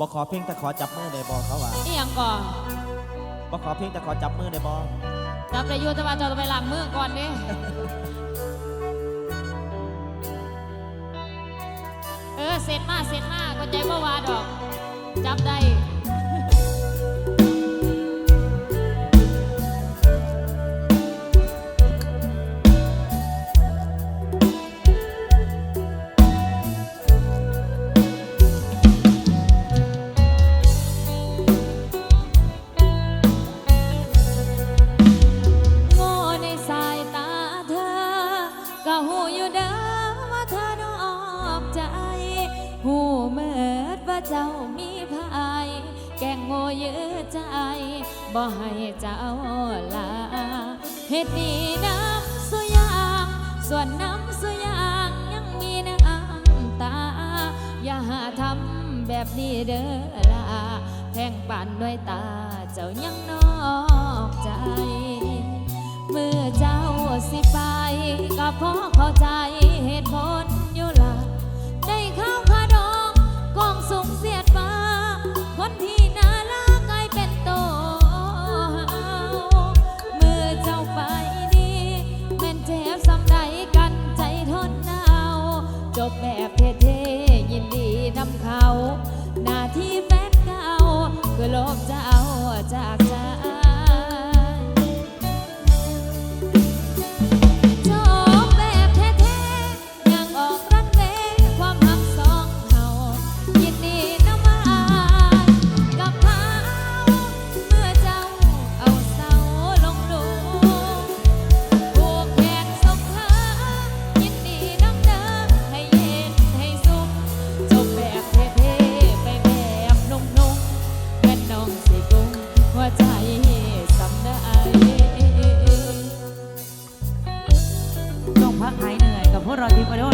บ่ขอเพียงแต่ขอจับมือในบบ่เขาว่าอีหยังก่อนบ่ขอเพียงแต่ขอจับมือในบบ่จับได้ยู่แต่าจ้าต้องไปล้างมือก่อนดิเออเสร็จมากเสร็จมากก็ใจบ่ว่าดอก จับได้ ตดีน้ำสุยาง ส่วนน้ำสุยางยังมีน้ำตา อย่าหาทำแบบนี้เด้อละแพงปานด้วยตาเจ้ายังนอกใจ เมื่อเจ้าสิไปก็พอเข้าใจเหตุผล envelopped রাধে বলে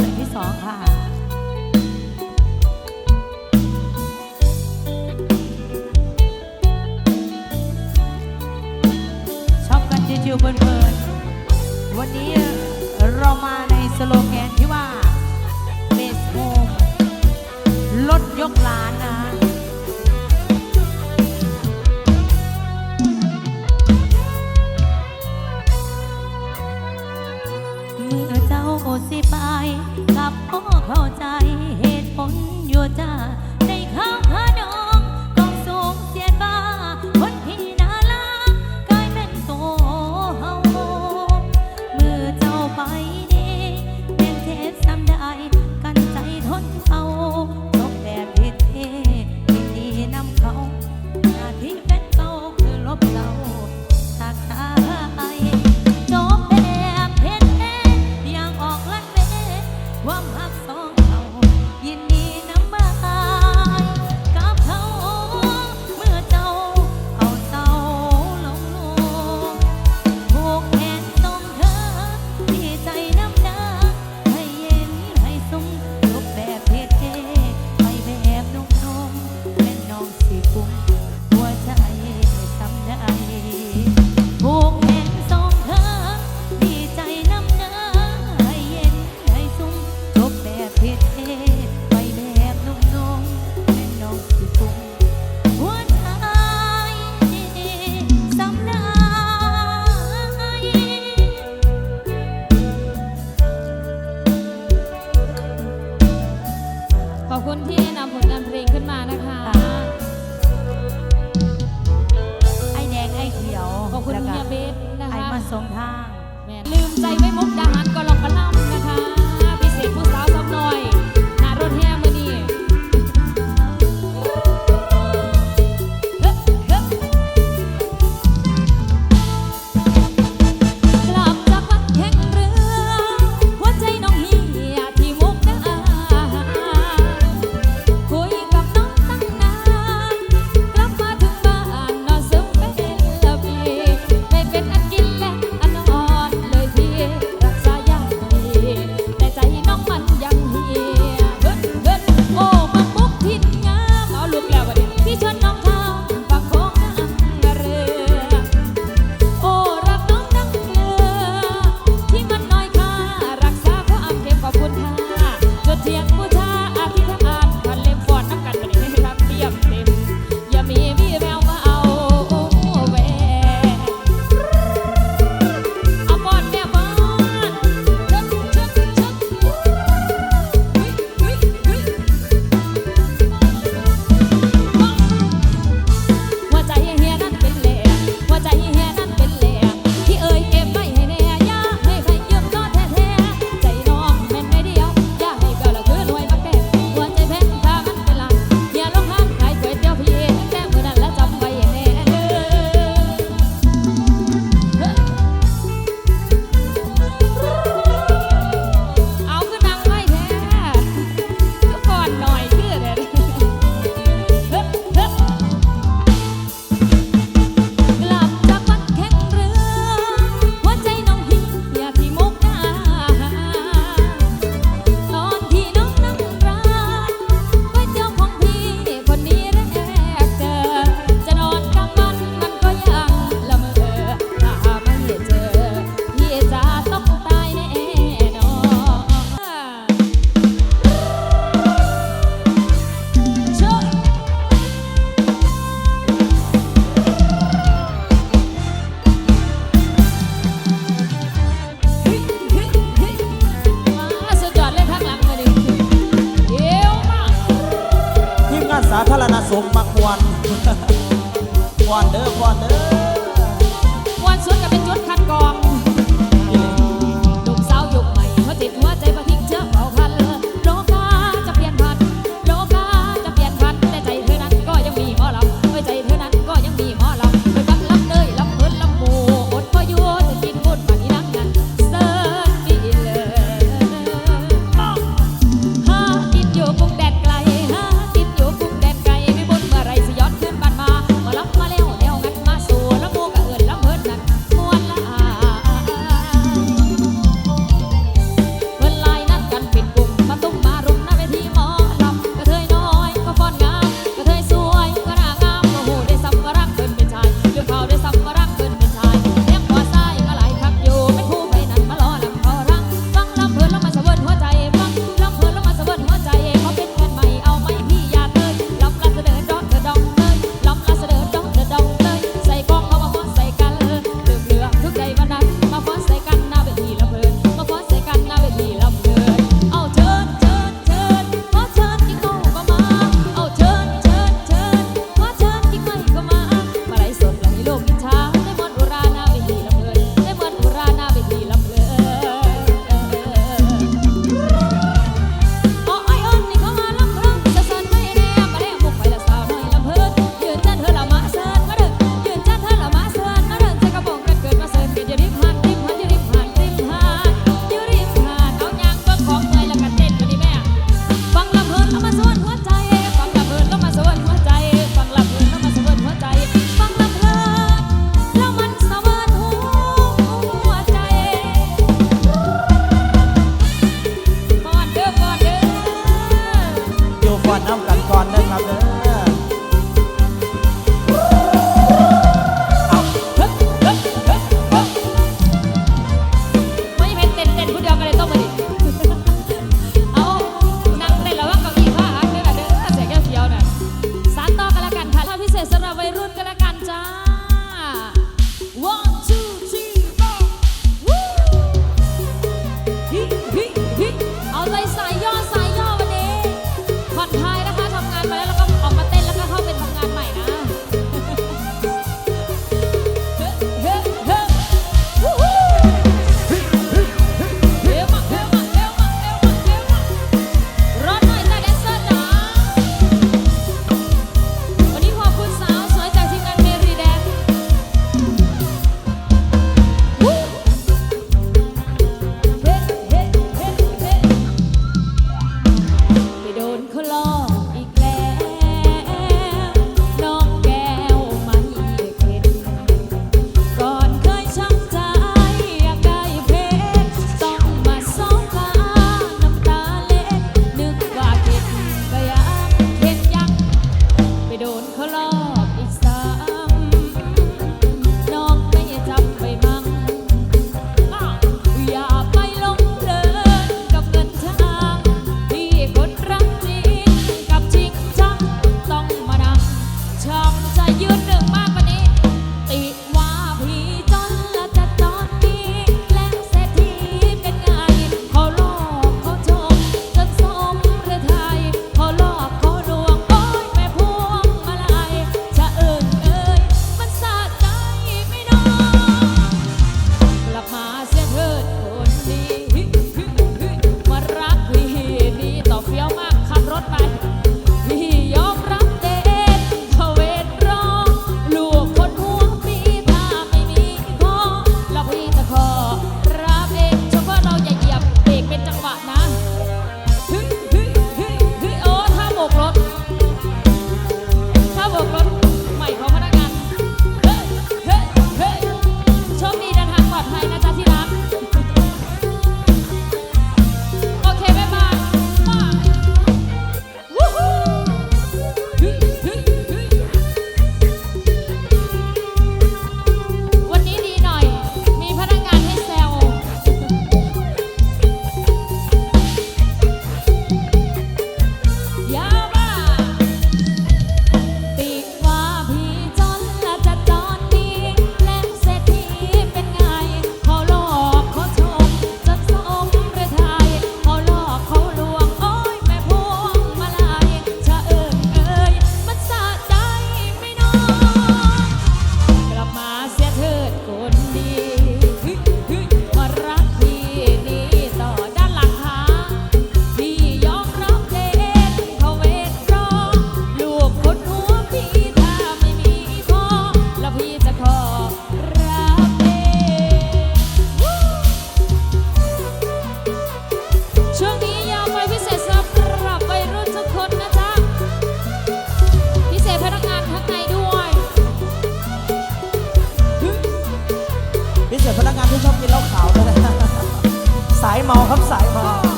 มาครับสายมา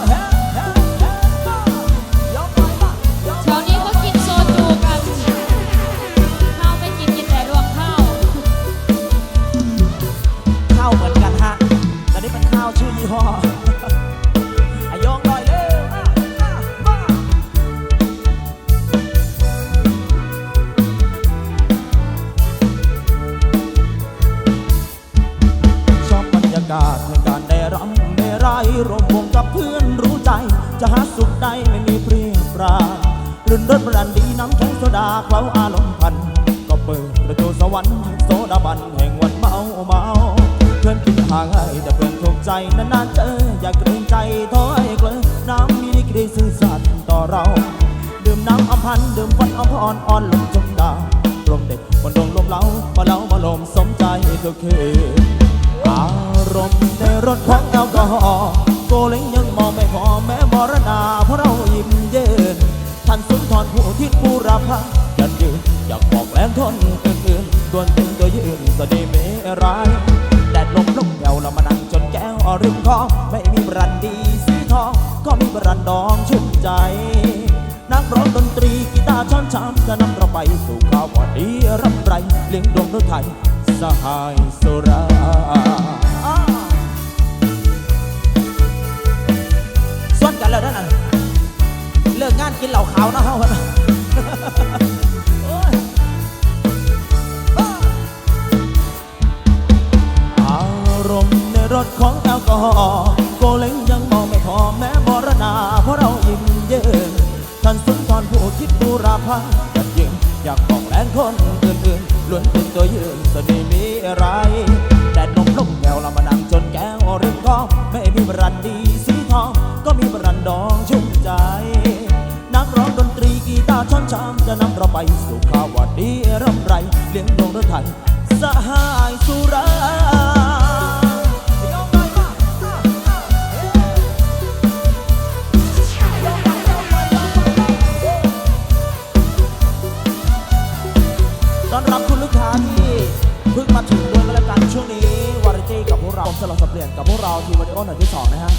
ไรร่วมวงกับเพื่อนรู้ใจ จะหาสุขได้ไม่มีเปรียบปราลื่นรถบรันดีน้ำแข็งโซดาเคล้าอารมณ์พัน ก็เปิดประตูสวรรค์โซดาบันแห่งวันเมาเมาเพื่อนคิดห่างไห้แต่เพื่อนถูกใจนานๆเจออยากเกรงใจถอยเกลือน้ำมีดีกรีซื่อสัตย์ต่อเรา ดื่มน้ำอมพันดื่มฟันอมพรอ่อนลมจมดาวลมเด็กบนดวงลมเล้าพาเล้ามาลมสมใจทุกคืน รมในรถของแอลกอฮอล์โกเล้งยังมองไม่พอแม้มรณาเพราะเรายิ้มเย็นท่านสุนทรผู้ทิศผู้รับพังยันยืนอยากบอกแรงทนอื่นๆดวนตึงตัวยืนสดีเมร้ายแดดลมลมเยาเรามานั่งจนแก้วอริมคอไม่มีบรันดีสีทองก็มีบรันดองชุ่มใจนักร้องดนตรีกีตาร์ช้อนชามจะนำเราไปสู่ข่าวพอดีรับไรเลี้ยงดวงรถไทยสหายสุรา นกินเหล้าขาวนะเฮากันโอ้ยอ้ารมณ์ในรถของแอลกอฮอล์โกเล้งยังมองไม่พอแม้มรณาเพราะเรายิ้มเยินท่านสุนทรผู้คิดบูราพาอยากยืนอยากบอกแรงคนอื่นๆล้วนเป็นตัวยืนสนิมีอะไรแดดนมลมแก้วเรามานั่งจนแก้วริมกอไม่มีบรันดี ร่ำไรเลี้ยงดวงรถไทยสหายสุราต้อนรับคุณลูกค้าที่เพิ่งมาถึงด้วยกันแล้วกันช่วงนี้วาไรตี้กับพวกเราสลับสับเปลี่ยนกับพวกเราทีมวันเดโอหน่อยที่สองนะฮะ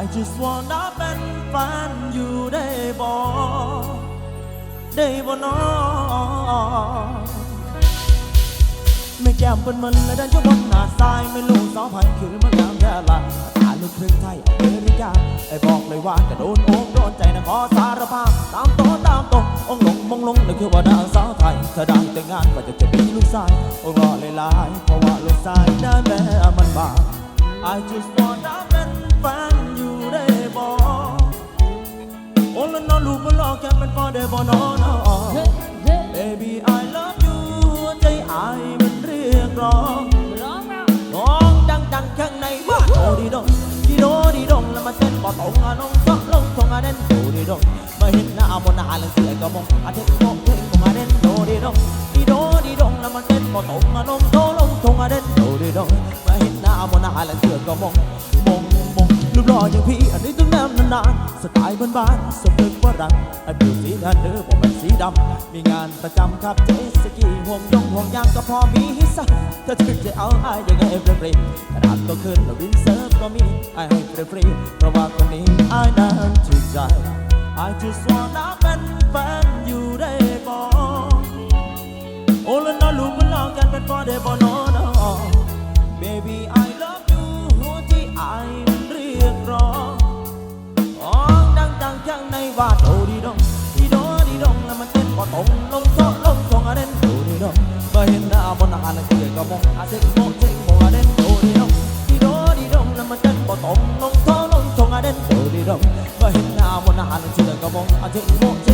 I just wanna เป็นแฟนอยู่ได้บ่ ได้บ่นอไม่แก้มเป็นมันและดันอยู่บนหน้าทรายไม่รู้สาวพันคือมันงามแค่ละตาลูกครึ่งไทยอเมริกาไอ้บอกเลยว่ากระโดนโอกโดนใจนะขอสารภาพตามโตตามตรงองค์ลงมงลงนั่นคือว่านางสาวไทยถ้าได้แต่งงานก็จะจะมีลูกชายองรอเลยลายเพราะว่าลูกชายนั้นแม่มันบาง I just wanna เป็นแฟนอยู่ได้บอ้แล้วนอนลูกมันรอแค่เป็นพอได้บ่นอนอเฮ้เฮ้ Baby I love you ใจอายมันเรียกร้องร้องแล้วร้องดังดังๆข้างในว่าโดดีดงดีโดดีดงแล้วมาเต้นบ่ตรงอะน้องก็ลงทงอะเด่นโดดีดงมาเห็นหน้าบนหน้าแล้วเสียก็มองอะเทคโก็มีไอ้ให้ฟรีฟรีเพราะว่าคนนี้ไอ้นั้นถูกใจ I just wanna เป็นแฟนอยู่ได้บ่โอ้แล้วน้องลูกมันลองกันเป็นพอได้บ่นอน Baby I love you หัวที่ไอ้มันเรียกร้องอ๋อดังดังข้างในว่าโดดีดงดีโดดีดงแล้วมันเต้นบ่ตรงลงโต๊ะลงทรงอะเด่นโดดีดงมาเห็นหน้าบนหน้าแล้วเกลียดก็มองอาเซ็ง หน้าบนหน้า